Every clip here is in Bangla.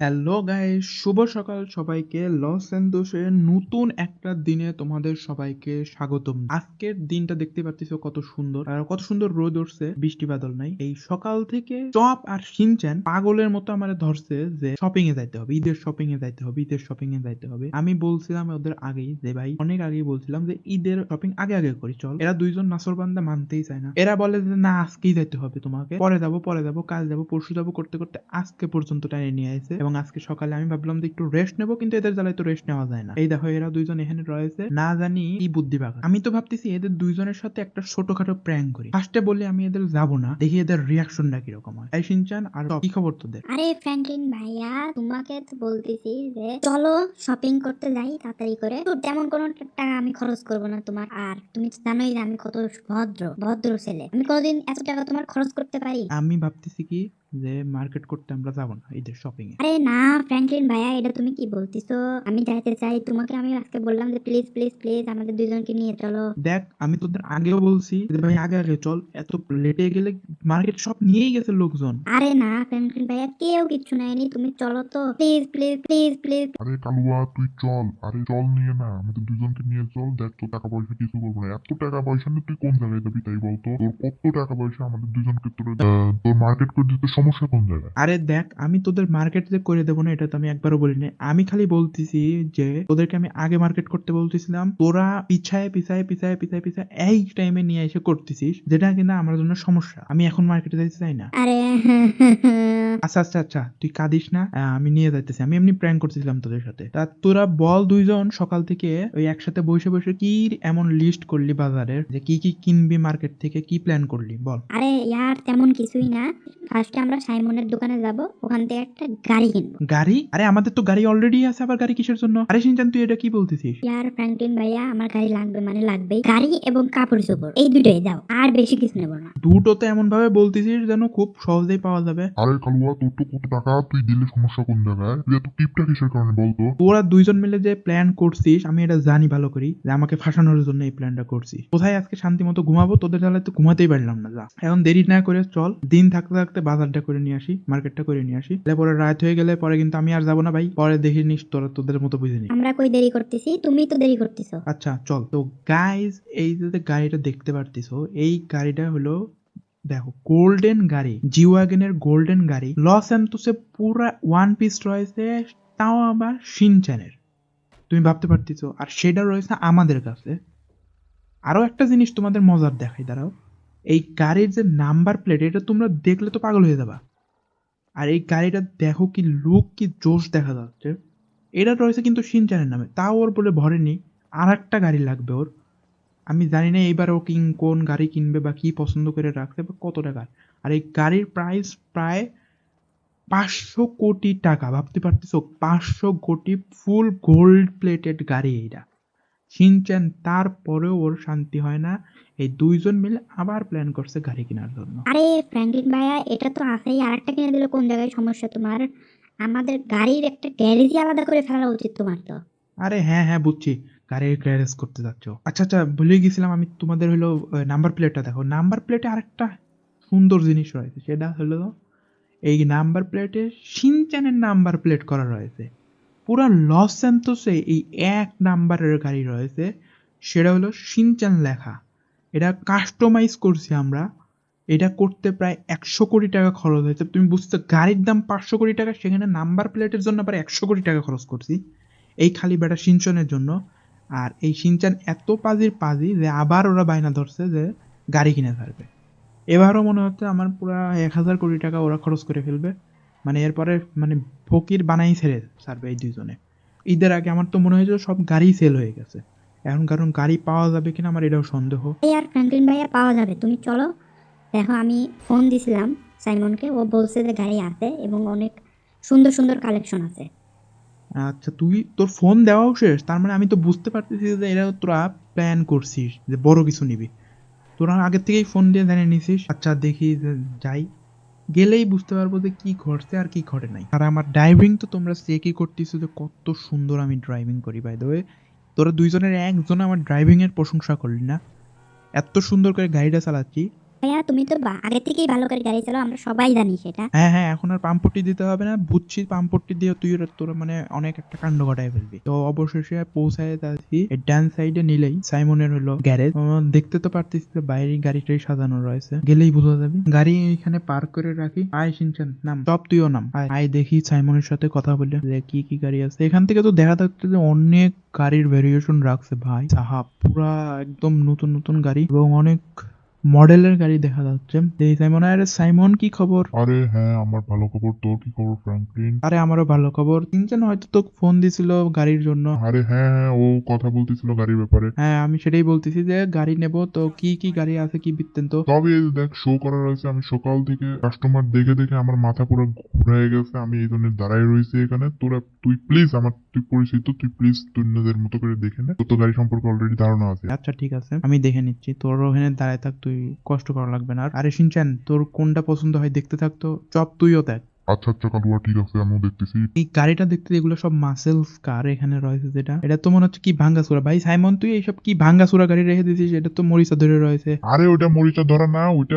হ্যালো গাইস, শুভ সকাল সবাইকে। লস অ্যান্ডোসের নতুন একটা দিনে তোমাদের সবাইকে স্বাগতম। আজকের দিনটা দেখতে পাচ্ছিস কত সুন্দর। আর কত সুন্দর রোদ উঠছে, বৃষ্টি বাদল নাই। এই সকাল থেকে চপ আর সিনচ্যান পাগলের মতো আমার ধরছে যে শপিং এ যাইতে হবে, ঈদের শপিং এ যাইতে হবে, ঈদের শপিং এ যাইতে হবে। আমি বলছিলাম ওদের আগেই যে, ভাই, অনেক আগেই বলছিলাম যে ঈদের শপিং আগে আগে করি, চল। এরা দুইজন নাসর বান্দা মানতেই চায় না। এরা বলে যে, না, আজকেই যাইতে হবে তোমাকে। পরে যাব পরে যাব, কাল যাব, পরশু যাব, করতে করতে আজকে পর্যন্ত টাইনে নিয়ে আসে এবং আজকে সকালে আমি ভাবলাম যে একটু রেস্ট নেব কিন্তু এদের জ্বালায় তো রেস্ট নেওয়া যায় না। এই দেখো এরা দুইজন এখানে রয়েছে। না জানি কি বুদ্ধি বাগা আমি তো ভাবতেছি এদের দুইজনের সাথে একটা ছোটখাটো প্র্যাঙ্ক করি। ফার্স্টে বলি আমি এদের যাব না দেখি এদের রিয়াকশনটা কীরকম হয়। এই সিনচান আর কি খবর তোদের? আরে ফ্র্যাঙ্কলিন ভাইয়া তোমাকে তো বলতেছি যে চলো শপিং করতে যাই তাড়াতাড়ি করে। তো তেমন কোনো টাকা আমি খরচ করব না তোমার। আর তুমি তো জানোই যে আমি কত ভদ্র ভদ্র ছেলে। আমি কোনোদিন এত টাকা তোমার খরচ করতে পারি? আমি ভাবতেছি কি যে মার্কেট করতে আমরা যাব না ঈদের শপিং এ আরে না ফ্র্যাঙ্কলিন ভাইয়া এটা তুমি কি বলতিছো? আমি যাইতে চাই তোমাকে আমি আজকে বললাম যে প্লিজ প্লিজ প্লিজ আমাদের দুইজনকে নিয়ে চলো। দেখ আমি তোদের আগেও বলছি যে ভাই আগে আগে চল এত লেটে গেলে মার্কেট সব নিয়েই গেছে লোকজন। আরে না ফ্র্যাঙ্কলিন ভাইয়া কেউ কিচ্ছু নেয়নি তুমি চলো তো। প্লিজ প্লিজ প্লিজ প্লিজ আরে কালুয়া তুই চল আরে চল নিয়ে না আমাদের দুজনকে নিয়ে চল দেখ তোর টাকা পয়সা কিছু করব না। এত টাকা পয়সা নিয়ে তুই কোন জায়গায় যাবি তাই বলতো? তোর কত টাকা পয়সা আমাদের দুজনকে তোর তোর মার্কেট করে দিতে সমস্যা কোন জায়গায়? আরে দেখ আমি তোদের মার্কেট যে করে দেবো না এটা তো আমি একবারও বলি না আমি খালি বলতেছি যে তোদেরকে আমি আগে মার্কেট করতে বলতেছিলাম তোরা পিছায় পিছায় পিছায় পিছায় পিছায় এই টাইমে নিয়ে এসে করতেছিস যেটা কিনা আমার জন্য সমস্যা। আমি এখন মার্কেটে যাইতে চাই না। আরে আচ্ছা আচ্ছা আচ্ছা তুই কাঁদিস না আহ, আমি নিয়ে যাইতেছি। আমি এমনি প্র্যাঙ্ক করতেছিলাম তোদের সাথে। তা তোরা বল দুইজন সকাল থেকে ওই একসাথে বসে বসে কি এমন লিস্ট করলি বাজারের যে কি কি কিনবি মার্কেট থেকে কি প্ল্যান করলি? বল। আরে ইয়ার তেমন কিছুই না। ফার্স্টে আমরা সাইমনের দোকানে যাব ওখান থেকে একটা গাড়ি কিনবো। গাড়ি? আরে আমাদের তো গাড়ি অলরেডি আছে আবার গাড়ি কিসের জন্য? আরে সিনচান তুই এটা কি বলতেছিস? ইয়ার ফ্র্যাঙ্কলিন ভাইয়া আমার গাড়ি লাগবে মানে লাগবেই। গাড়ি এবং কাপড় চোপড় এই দুটোই দাও আর বেশি কিছু নেব না। দুটো তো এমন ভাবে বলতেছিস যেন খুব সহজেই পাওয়া যাবে। আরে কালুয়া তোর তো কত টাকা তুই দিলে সমস্যা কোন জায়গায়? তুই এত টিপটা কিসের কারণে বলতো? তোরা দুইজন মিলে যে প্ল্যান করছিস আমি এটা জানি ভালো করি যে আমাকে ফাঁসানোর জন্য এই প্ল্যানটা করছিস কোথায় আজকে শান্তি মতো ঘুমাবো? তোদের জ্বালায় তো ঘুমাতেই পারলাম না যা। এখন দেরি না করে চল দিন থাকতে থাকতে বাজারটা করে নিয়ে আসি মার্কেটটা করে নিয়ে আসি। তাহলে পরে রাত হয়ে গেলে পরে কিন্তু আমি আর যাব না ভাই পরে দেখি নিস তোরা তোদের মতো বুঝে নি আমরা কই দেরি করতেছি? তুমি তো দেরি করতেছো। আচ্ছা চল। তো গাইজ এই যে গাড়িটা দেখতে পারতিস এই গাড়িটা হলো দেখো গোল্ডেন গাড়ি জি ওয়াগনের গোল্ডেন গাড়ি লস অ্যান্টোসে পুরা ওয়ান পিস রয়েছে তাও আবার সিনচ্যানের তুমি ভাবতে পারতেছো আর সেটা রয়েছে আমাদের কাছে। আরও একটা জিনিস তোমাদের মজার দেখাই দাঁড়াও। এই গাড়ির যে নাম্বার প্লেট এটা তোমরা দেখলে তো পাগল হয়ে যাবা। আর এই গাড়িটা দেখো কি লুক কি জোশ দেখা যাচ্ছে। এটা রয়েছে কিন্তু সিনচ্যানের নামে। তাও ওর বলে ভরেনি। আর একটা গাড়ি লাগবে ওর। আমি জানি না এইবার ও কিন কোন গাড়ি কিনবে বা কি পছন্দ করে রাখছে বা কত টাকার আর এই গাড়ির প্রাইস প্রায় পাঁচশো কোটি টাকা। ভাবতে পারতেছ, পাঁচশো কোটি ফুল গোল্ড প্লেটেড গাড়ি এইটা। সিনচ্যান তারপরেও ওর শান্তি হয় না। এই দুইজন মিলে আবার প্ল্যান করছে গাড়ি কেনার জন্য। আরে ফ্র্যাঙ্কলিন ভাইয়া এটা তো আছেই। আর একটা কিনে দিলে কোন জায়গায় সমস্যা তোমার? আমাদের গাড়ির একটা গ্যারেজই আলাদা করে ফেলা উচিত তোমার তো। আরে হ্যাঁ হ্যাঁ বুঝছি। গাড়ির গ্যারেজ করতে যাচ্ছ। আচ্ছা আচ্ছা ভুলে গেছিলাম আমি তোমাদের হলো নাম্বার প্লেটটা দেখো। নাম্বার প্লেটে আরেকটা সুন্দর জিনিস রয়েছে। সেটা হলো এই নাম্বার প্লেটে সিনচ্যানের নাম্বার প্লেট করা রয়েছে। পুরো লস স্যান্তোসে এই এক নাম্বারের গাড়ি রয়েছে, সেটা হলো সিনচ্যান লেখা। এটা কাস্টমাইজ করছি আমরা। এটা করতে প্রায় একশো কোটি টাকা খরচ হয়েছে। তুমি বুঝতে, গাড়ির দাম পাঁচশো কোটি টাকা, সেখানে নাম্বার প্লেটের জন্য আবার একশো কোটি টাকা খরচ করছি। এই খালি বেটা সিনচনের জন্য। আর এই সিনচান এত পাজির পাজি যে আবার ওরা বায়না ধরছে যে গাড়ি কিনে ছাড়বে এবারও মনে হচ্ছে আমার পুরো এক হাজার কোটি টাকা ওরা খরচ করে ফেলবে। মানে এরপরে মানে ফকির বানাই ছেড়ে ছাড়বে এই দুইজনে। ঈদের আগে আমার তো মনে হয়েছিল সব গাড়ি সেল হয়ে গেছে। এখন কারণ গাড়ি পাওয়া যাবে কিনা আমার এটাও সন্দেহ। আর ফ্র্যাঙ্কলিন ভাইয়া পাওয়া যাবে তুমি চলো। দেখো আমি ফোন দিছিলাম সাইমনকে ও বলছে যে গাড়ি আছে এবং অনেক সুন্দর সুন্দর কালেকশন আছে। আচ্ছা তুই তোর ফোন দেওয়াও শেষ তার মানে আমি তো বুঝতে পারতেছি যে এরা তোরা প্ল্যান করছিস যে বড় কিছু নিবি। তোরা আগের থেকেই ফোন দিয়ে জানিয়ে নিছিস। আচ্ছা দেখি যাই। গেলেই বুঝতে পারব যে কি ঘটছে আর কি ঘটে নাই। আর আমার ড্রাইভিং তো তোমরা চেকই করতেছো যে কত সুন্দর আমি ড্রাইভিং করি বাই দ্য তোরা দুইজনের একজন আমার ড্রাইভিংয়ের প্রশংসা করলি না? এত সুন্দর করে গাড়িটা চালাচ্ছি। ভাইয়া, তুমি তো আগে থেকেই ভালো করে গাড়ি চালাও, আমরা সবাই জানি সেটা। হ্যাঁ হ্যাঁ এখন আর পাম্পটি দিতে হবে না। বুঝছি পাম্পটি দিয়ে তুই তোর মানে অনেক একটা কাণ্ড ঘটায় ফেলবি। তো অবশেষে পৌঁছায় যাচ্ছি। ডান সাইডে নিলেই সাইমনের হলো গ্যারেজ দেখতে তো পারতিস যে বাইরে গাড়িটাই সাজানো রয়েছে। গেলেই বোঝা যাবে। গাড়ি এখানে পার্ক করে রাখি। আয় সিনচান, নাম। সব তুইও নাম। আয় দেখি সাইমনের সাথে কথা বলে যে কি কি গাড়ি আছে। এখান থেকে তো দেখা যাচ্ছে যে অনেক গাড়ির ভেরিয়েশন রাখছে ভাই। সাহাব, পুরা একদম নতুন নতুন গাড়ি এবং অনেক মডেলের গাড়ি দেখা যাচ্ছে। এই সাইমন আরে সাইমন কি খবর? আরে হ্যাঁ আমার ভালো খবর। তোর কি খবর ফ্র্যাঙ্কলিন? আরে আমারও ভালো খবর। তিনজন হয়তো তোকে ফোন দিছিল গাড়ির জন্য। আরে হ্যাঁ হ্যাঁ ও কথা বলতেছিল গাড়ির ব্যাপারে। হ্যাঁ আমি সেটাই বলতেছি যে গাড়ি নেব। তো কি কি গাড়ি আছে কি বৃত্তান্ত তবে দেখ শো করা রয়েছে আমি সকাল থেকে কাস্টমার দেখে দেখে আমার মাথা পুরো ঘুরে গেছে। আমি এই জন্য দাঁড়াই রয়েছি এখানে। তোরা তুই প্লিজ আমার তুই পরিচিত তুই প্লিজ তুই নিজের মতো করে দেখে নে। তোর গাড়ি সম্পর্কে অলরেডি ধারণা আছে। আচ্ছা ঠিক আছে। আমি দেখে নিচ্ছি। তোর ওখানে দাঁড়ায় থাক, তুই কষ্ট করা লাগবে না। আর আরে সিনচান তোর কোনটা পছন্দ হয় দেখতে থাকতো চপ তুইও দেখ। আচ্ছা আচ্ছা কালুয়া ঠিক আছে আমিও দেখতেছি। এই গাড়িটা দেখতে এগুলো সব মাসেলস কার এখানে রয়েছে যেটা এটা তো মনে হচ্ছে কি ভাঙ্গাসুরা ভাই সাইমন তুই এইসব কি ভাঙ্গাসুরা গাড়ি রেখে দিছিস এটা তো মরিচা ধরে রয়েছে। আরে ওইটা মরিচা ধরা না ওইটা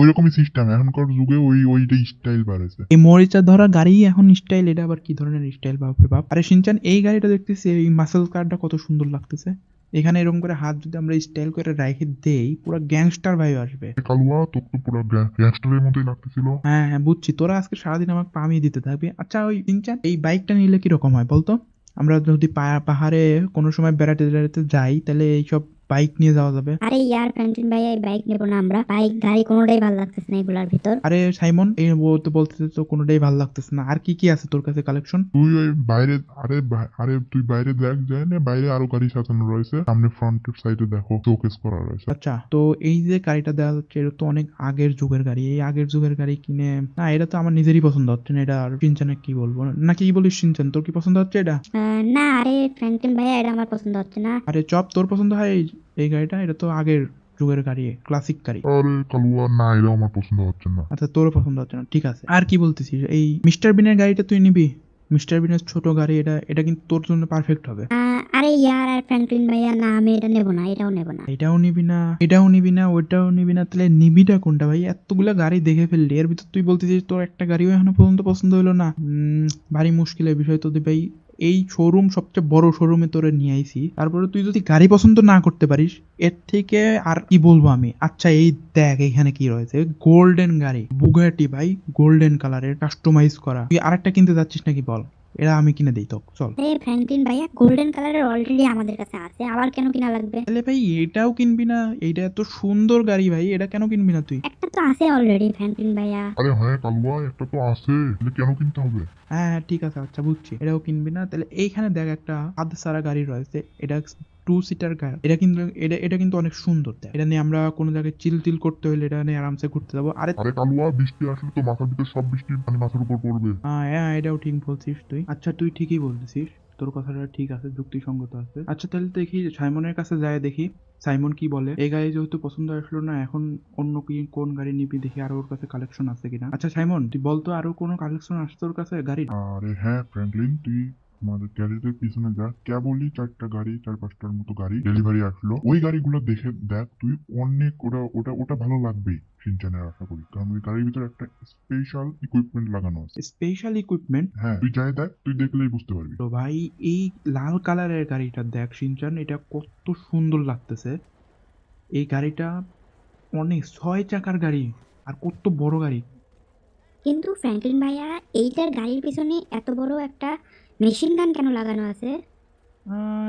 ওইরকমই সিস্টেম এখনকার যুগে ওই ওইটা স্টাইল বাড়েছে। এই মরিচা ধরা গাড়ি এখন স্টাইল এটা আবার কি ধরনের স্টাইল বাপরে বাপ। আরে সিনচান এই গাড়িটা দেখতেছি এই মাসেল কারটা কত সুন্দর লাগতেছে। এখানে এরকম করে হাত যদি আমরা স্টাইল করে রেখে দেই পুরো গ্যাংস্টার ভাই আসবে। কালুয়া তোর তো পুরো গ্যাংস্টারের মতোই লাগতেছিল। হ্যাঁ হ্যাঁ বুঝছি। তোরা আজকে সারাদিন আমাকে পামিয়ে দিতে থাকবি। আচ্ছা ওই সিনচান এই বাইকটা নিলে কীরকম হয় বলতো? আমরা যদি পাহাড়ে কোনো সময় বেড়াতে বেড়াতে যাই তাহলে এইসব বাইক নিয়ে যাওয়া যাবে? আরে ইয়ার ফ্যান্টিন ভাইয়া এই বাইক নেব না আমরা। বাইক গাড়ি কোনোটাই ভালো লাগতেছে না এগুলার ভিতর। আরে সাইমন এই ও তো বলতেছে তো কোনোটাই ভালো লাগতেছে না। আর কি কি আছে তোর কাছে কালেকশন তুই ওই বাইরে আরে বা- আরে তুই বাইরে দেখ যায় না? বাইরে আরও গাড়ি সাজানো রয়েছে। সামনে ফ্রন্টের সাইডে দেখো শোকেস করা রয়েছে। আচ্ছা তো এই যে গাড়িটা দেওয়া যাচ্ছে এটা তো অনেক আগের যুগের গাড়ি। এই আগের যুগের গাড়ি কিনে না এটা তো আমার নিজেরই পছন্দ হচ্ছে না। এটা আর সিনচানে কি বলব? নাকি কি বলিস সিনচান তোর কি পছন্দ হচ্ছে এটা? আহ, না আরে ফ্র্যাঙ্কলিন ভাইয়া এটা আমার পছন্দ হচ্ছে না। আরে চপ তোর পছন্দ হয় এই- এই গাড়িটা এটা তো আগের যুগের গাড়ি ক্লাসিক গাড়ি। আরে কালুয়া না এটাও আমার পছন্দ হচ্ছে না। আচ্ছা তোরও পছন্দ হচ্ছে না ঠিক আছে। আর কি বলতেছিস? এই মিস্টার বিনের গাড়িটা তুই নিবি? মিস্টার বিনের ছোট গাড়ি এটা এটা কিন্তু তোর জন্য পারফেক্ট হবে। আরে ইয়ার আর ফ্র্যাঙ্কলিন ভাইয়া না আমি এটা নেব না এটাও নেব না। এটাও নিবি না এটাও নিবি না ওইটাও নিবি না তাহলে নিবিটা কোনটা ভাই? এতগুলা গাড়ি দেখে ফেললি এর ভিতর তুই বলতেছিস তোর একটা গাড়িও এখনও পর্যন্ত পছন্দ হলো না। উম, ভারী মুশকিলের বিষয় তো ভাই। এই শোরুম সবচেয়ে বড় শোরুমে তোরে নিয়ে আইছি। তারপরে তুই যদি গাড়ি পছন্দ না করতে পারিস, এর থেকে আর কি বলব আমি? আচ্ছা এই দেখ এখানে কি রয়েছে? গোল্ডেন গাড়ি। বুগাটি ভাই গোল্ডেন কালারের কাস্টমাইজ করা। তুই আরেকটা কিনতে যাচ্ছিস নাকি বল? এরা আমি কিনে দিই তো চল। এই ফ্র্যাঙ্কলিন ভাইয়া গোল্ডেন কালারের অলরেডি আমাদের কাছে আছে আবার কেন কিনা লাগবে? তাহলে ভাই এটাও কিনবি না? এইটা এত সুন্দর গাড়ি ভাই এটা কেন কিনবি না তুই? একটা তো আছে অলরেডি ফ্র্যাঙ্কলিন ভাইয়া। আরে হ্যাঁ কালুয়া একটা তো আছে তাহলে কেন কিনতে হবে? হ্যাঁ হ্যাঁ ঠিক আছে আচ্ছা বুঝছি এটাও কিনবি না? তাহলে এইখানে দেখ একটা আধ সারা গাড়ি রয়েছে এটা টু সিটার গাড়ি এটা কিন্তু এটা এটা কিন্তু অনেক সুন্দর দেখ। এটা নিয়ে আমরা কোনো জায়গায় চিল টিল করতে হলে এটা নিয়ে আরামসে ঘুরতে যাব। আরে আরে কালুয়া বৃষ্টি আসলে তো মাথার ভিতর সব বৃষ্টি মানে মাথার উপর পড়বে। হ্যাঁ হ্যাঁ এটাও ঠিক বলছিস তুই। আচ্ছা তুই ঠিকই বলছিস তোর কথাটা ঠিক আছে যুক্তিসঙ্গত আছে। আচ্ছা তাহলে দেখি সাইমনের কাছে যায় দেখি। সাইমন কি বলে? এই গাড়ি যেহেতু পছন্দ আসলো না এখন অন্য কি কোন গাড়ি নিবি দেখি আর ওর কাছে কালেকশন আছে কিনা। আচ্ছা সাইমন তুই বলতো আরও কোনো কালেকশন আসছে তোর কাছে গাড়ি আরে হ্যাঁ ফ্র্যাঙ্কলিন তুই আমাদের গ্যারেজের পিছনে যা কেবলই চারটা গাড়ি চার পাঁচটার মতো গাড়ি ডেলিভারি আসলো। ওই গাড়িগুলো দেখে দেখ তুই অনেক ওটা ওটা ওটা ভালো লাগবেই সিনচানের আশা করি। কারণ ওই গাড়ির ভিতরে একটা স্পেশাল ইকুইপমেন্ট লাগানো আছে। স্পেশাল ইকুইপমেন্ট হ্যাঁ তুই যাই দেখ তুই দেখলেই বুঝতে পারবি। তো ভাই এই লাল কালারের গাড়িটা দেখ সিনচান এটা কত সুন্দর লাগতেছে। এই গাড়িটা অনেক ছয় চাকার গাড়ি আর কত বড় গাড়ি। কিন্তু ফ্র্যাঙ্কলিন ভাইয়া এইটার গাড়ির পিছনে এত বড় একটা মেশিন গান কেন লাগানো আছে?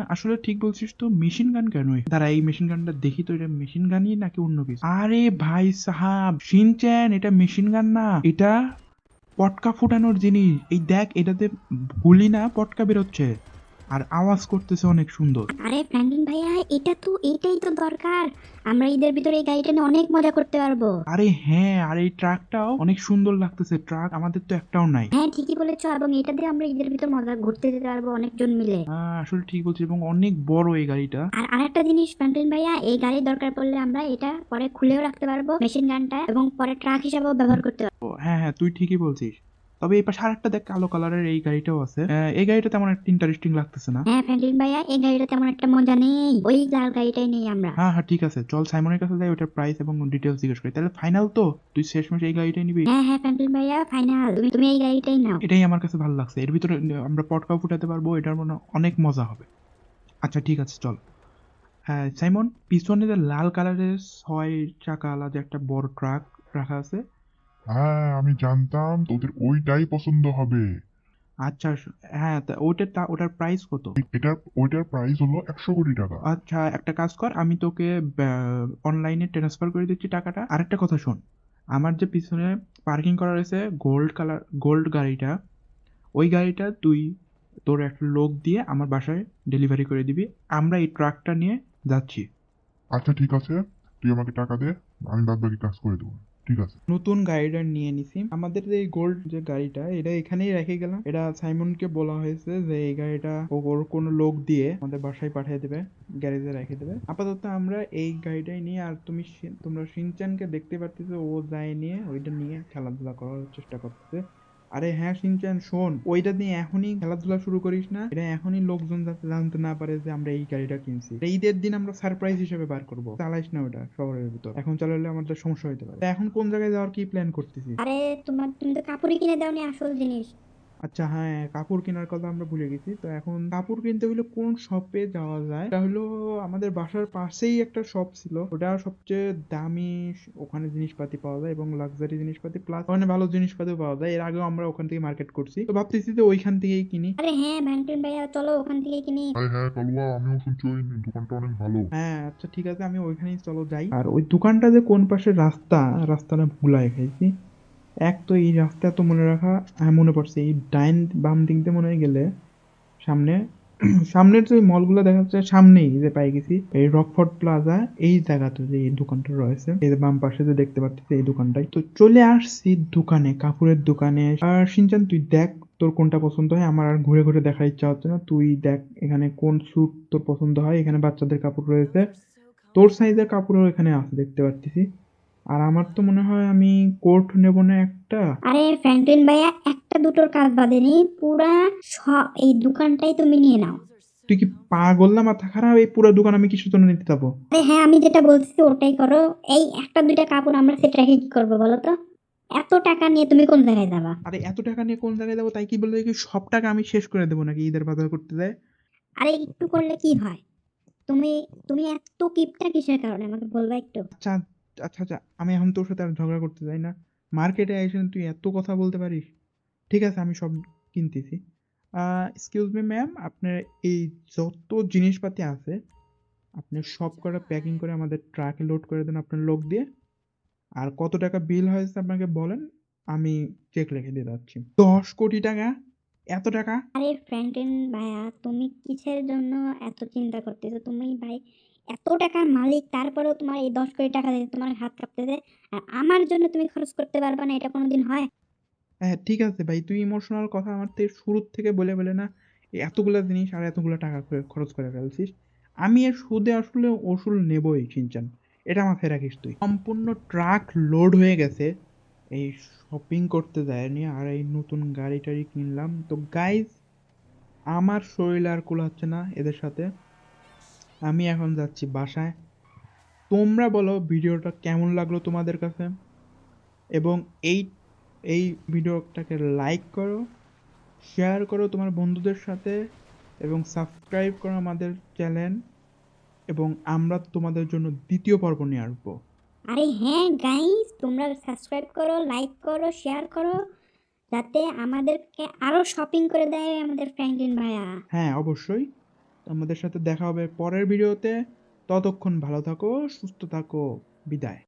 আসলে ঠিক বলছিস তো, মেশিন গান কেন দাঁড়া, এই মেশিন গানটা দেখি তো, এটা মেশিন গানই নাকি অন্য কিছু? আরে ভাই সাহাব, সিনচ্যান, এটা মেশিন গান না। এটা পটকা ফুটানোর জিনিস। এই দেখ, এটাতে গুলি না, পটকা বেরোচ্ছে। আর আওয়াজ করতেছে অনেক সুন্দর। আরে ফ্র্যাঙ্কলিন ভাইয়া এটা তো এটাই তো দরকার। আমরা ঈদের ভিতরে এই গাড়িটা নিয়ে অনেক মজা করতে পারব। আরে হ্যাঁ আর এই ট্রাকটাও অনেক সুন্দর লাগতেছে। ট্রাক আমাদের তো একটাও নাই। হ্যাঁ ঠিকই বলেছ এবং এটা দিয়ে আমরা ঈদের ভিতর মজা ঘুরতে যেতে পারব অনেকজন মিলে। আহ, আসলে ঠিক বলছি এবং অনেক বড় এই গাড়িটা। আর আরেকটা জিনিস ফ্র্যাঙ্কলিন ভাইয়া এই গাড়ির দরকার পড়লে আমরা এটা পরে খুলেও রাখতে পারব মেশিন গানটা এবং পরে ট্রাক হিসাবেও ব্যবহার করতে পারব। হ্যাঁ হ্যাঁ তুই ঠিকই বলছিস। তবে এই পাশে আরেকটা দেখ কালো কালারের এই গাড়িটাও আছে। এই গাড়িটা তেমন একটা ইন্টারেস্টিং লাগতেছে না। হ্যাঁ ফ্র্যাঙ্কলিন ভাইয়া এই গাড়িটা তেমন একটা মজা নেই। ওই লাল গাড়িটাই নেই আমরা। হ্যাঁ হ্যাঁ ঠিক আছে। চল সাইমনের কাছে যাই ওটার প্রাইস এবং ডিটেলস জিজ্ঞেস করি। তাহলে ফাইনাল তো? তুই শেষমেশ এই গাড়িটাই নিবি? হ্যাঁ হ্যাঁ ফ্র্যাঙ্কলিন ভাইয়া ফাইনাল তুমি তুমি এই গাড়িটাই নাও। এটাই আমার কাছে ভালো লাগছে। এর ভিতরে আমরা পটকাও ফুটাতে পারব এটার মনে অনেক মজা হবে। আচ্ছা ঠিক আছে চল। হ্যাঁ সাইমন পিছনে যে লাল কালারের ছয় চাকাওয়ালা যে একটা বড় ট্রাক রাখা আছে হ্যাঁ আমি জানতাম তোদের ওইটাই পছন্দ হবে। আচ্ছা হ্যাঁ তা ওইটার তা ওটার প্রাইস কত? এটার ওইটার প্রাইস হলো একশো কোটি টাকা। আচ্ছা একটা কাজ কর আমি তোকে অনলাইনে ট্রান্সফার করে দিচ্ছি টাকাটা। আরেকটা কথা শোন আমার যে পিছনে পার্কিং করা রয়েছে গোল্ড কালার গোল্ড গাড়িটা ওই গাড়িটা তুই তোর একটা লোক দিয়ে আমার বাসায় ডেলিভারি করে দিবি। আমরা এই ট্রাকটা নিয়ে যাচ্ছি। আচ্ছা ঠিক আছে তুই আমাকে টাকা দে আমি বাদ বাকি কাজ করে দেবো। ঠিক আছে। নতুন গাড়িটা নিয়ে নিছি। আমাদের এই গোল্ড যে গাড়িটা, এটা এখানেই রেখে গেলাম। এটা সাইমনকে বলা হয়েছে যে এই গাড়িটা ওর কোনো লোক দিয়ে আমাদের বাসায় পাঠিয়ে দেবে, গ্যারেজে রেখে দেবে। আপাতত আমরা এই গাড়িটাই নিয়ে, আর তুমি তোমরা তোমরা সিনচানকে দেখতে পারতেছো, ও যায় নিয়ে ওইটা নিয়ে খেলাধুলা করার চেষ্টা করতেছে। আরে হ্যাঁ সিনচান শোন, ওইটা দিয়ে এখনই খেলাধুলা শুরু করিস না। এটা এখনই লোকজন যাতে জানতে না পারে যে আমরা এই গাড়িটা কিনছি। ঈদের দিন আমরা সারপ্রাইজ হিসেবে বার করব। চালাইস না ওটা শহরের ভিতর। এখন চালালে আমাদের সমস্যা হতে পারে। এখন কোন জায়গায় যাওয়ার কি প্ল্যান করতেছি আরে, তোমার তুমি তো কাপড়ই কিনে দাওনি, আসল জিনিস। আচ্ছা হ্যাঁ কাপড় কেনার কথা আমরা ভুলে গেছি। তো এখন কাপড় কিনতে হলে কোন শপে যাওয়া যায়? এটা হলো আমাদের বাসার পাশেই একটা শপ ছিল। ওটা সবচেয়ে দামি ওখানে জিনিসপাতি পাওয়া যায় এবং লাক্সারি জিনিসপাতি প্লাস ওখানে ভালো জিনিসপাতি পাওয়া যায়। এর আগেও আমরা ওখান থেকে মার্কেট করছি। তো ভাবতেছি যে ওইখান থেকেই কিনি। আরে হ্যাঁ ফ্র্যাঙ্কলিন ভাইয়া চলো ওখান থেকে কিনি। আরে হ্যাঁ কালুয়া আমিও শুনছি ওই দোকানটা অনেক ভালো। হ্যাঁ আচ্ছা ঠিক আছে আমি ওইখানেই চলো যাই। আর ওই দোকানটা যে কোন পাশে রাস্তা? রাস্তাটা ভুলাই খাইছি। এক তো এই রাস্তা তো মনে রাখা হ্যাঁ মনে পড়ছে। এই ডাইন বাম দিক দিয়ে মনে হয় গেলে সামনে, সামনের যে মলগুলো দেখা যাচ্ছে, সামনেই যে পাই গেছি, এই রকফোর্ড প্লাজা, এই জায়গাতে যে এই দোকানটা রয়েছে, এই বাম পাশে যে দেখতে পাচ্ছি এই দোকানটাই। তো চলে আসছি দোকানে, কাপড়ের দোকানে। আর সিনচান, তুই দেখ তোর কোনটা পছন্দ হয়। আমার আর ঘুরে ঘুরে দেখার ইচ্ছা হচ্ছে না। তুই দেখ এখানে কোন স্যুট তোর পছন্দ হয়। এখানে বাচ্চাদের কাপড় রয়েছে। তোর সাইজের কাপড়ও এখানে আছে, দেখতে পাচ্ছি আর আমার তো মনে হয় আমি কোট নেব না একটা। আরে ফ্র্যাঙ্কলিন ভাইয়া একটা দুটোর কাজ বাদেনি পুরা সব এই দোকানটাই তুমি নিয়ে নাও। তুই কি পাগল না মাথা খারাপ? এই পুরো দোকান আমি কিসের জন্য নিতে যাব। আরে হ্যাঁ আমি যেটা বলছি ওটাই করো। এই একটা দুইটা কাপড় আমরা সেটা রেখে কি করব বলো তো? এত টাকা নিয়ে তুমি কোন জায়গায় যাবা? আরে এত টাকা নিয়ে কোন জায়গায় যাব তাই কি বললে কি সব টাকা আমি শেষ করে দেবো নাকি ঈদের বাজার করতে যায়? আরে একটু করলে কি হয়? তুমি তুমি এত কিপটা কিসের কারণে? আমাকে বলবা একটু। আচ্ছা আচ্ছা আচ্ছা আমি এখন তোর সাথে আর ঝগড়া করতে চাই না। মার্কেটে এসে তুই এত কথা বলতে পারিস। ঠিক আছে, আমি সব কিনতেছি। এক্সকিউজ মি ম্যাম আপনার এই যত জিনিসপাতি আছে, আপনি সব কটা প্যাকিং করে আমাদের ট্রাকে লোড করে দেন আপনার লোক দিয়ে। আর কত টাকা বিল হয়েছে আপনাকে বলেন, আমি চেক লিখে দিয়ে যাচ্ছি। দশ কোটি টাকা? এত টাকা? আরে ফ্র্যাঙ্কলিন ভাইয়া, তুমি কিসের জন্য এত চিন্তা করতেছো? তুমি ভাই এত টাকার মালিক, তারপরেও তোমার এই দশ কোটি টাকা দিয়ে তোমার হাত কাঁপতেছে আর আমার জন্য তুমি খরচ করতে পারবে না, এটা কোনোদিন হয়? হ্যাঁ ঠিক আছে ভাই, তুই ইমোশনাল কথা আমার থেকে শুরুর থেকে বলে বলে না এতগুলো জিনিস আর এতগুলো টাকা খরচ করে ফেলছিস। আমি এর সুদে আসলে ওষুল নেবই, সিনচান, এটা মাথায় রাখিস তুই। সম্পূর্ণ ট্রাক লোড হয়ে গেছে, এই শপিং করতে যায়নি, আর এই নতুন গাড়ি টাড়ি কিনলাম। তো গাইজ আমার শরীর আর কুলাচ্ছে না এদের সাথে। আমি এখন যাচ্ছি বাসায়। তোমরা বলো ভিডিওটা কেমন লাগল তোমাদের কাছে? এবং এই এই ভিডিওটাকে লাইক করো শেয়ার করো তোমার বন্ধুদের সাথে এবং সাবস্ক্রাইব করো আমাদের চ্যানেল এবং আমরা তোমাদের জন্য দ্বিতীয় পর্ব নিয়ে আসব। আরে হ্যাঁ গাইস তোমরা সাবস্ক্রাইব করো লাইক করো শেয়ার করো যাতে আমাদেরকে আরও শপিং করে দেয় আমাদের ফ্র্যাঙ্কলিন ভাইয়া। হ্যাঁ অবশ্যই। আমাদের সাথে দেখা হবে পরের ভিডিওতে। ততক্ষণ ভালো থাকো সুস্থ থাকো। বিদায়।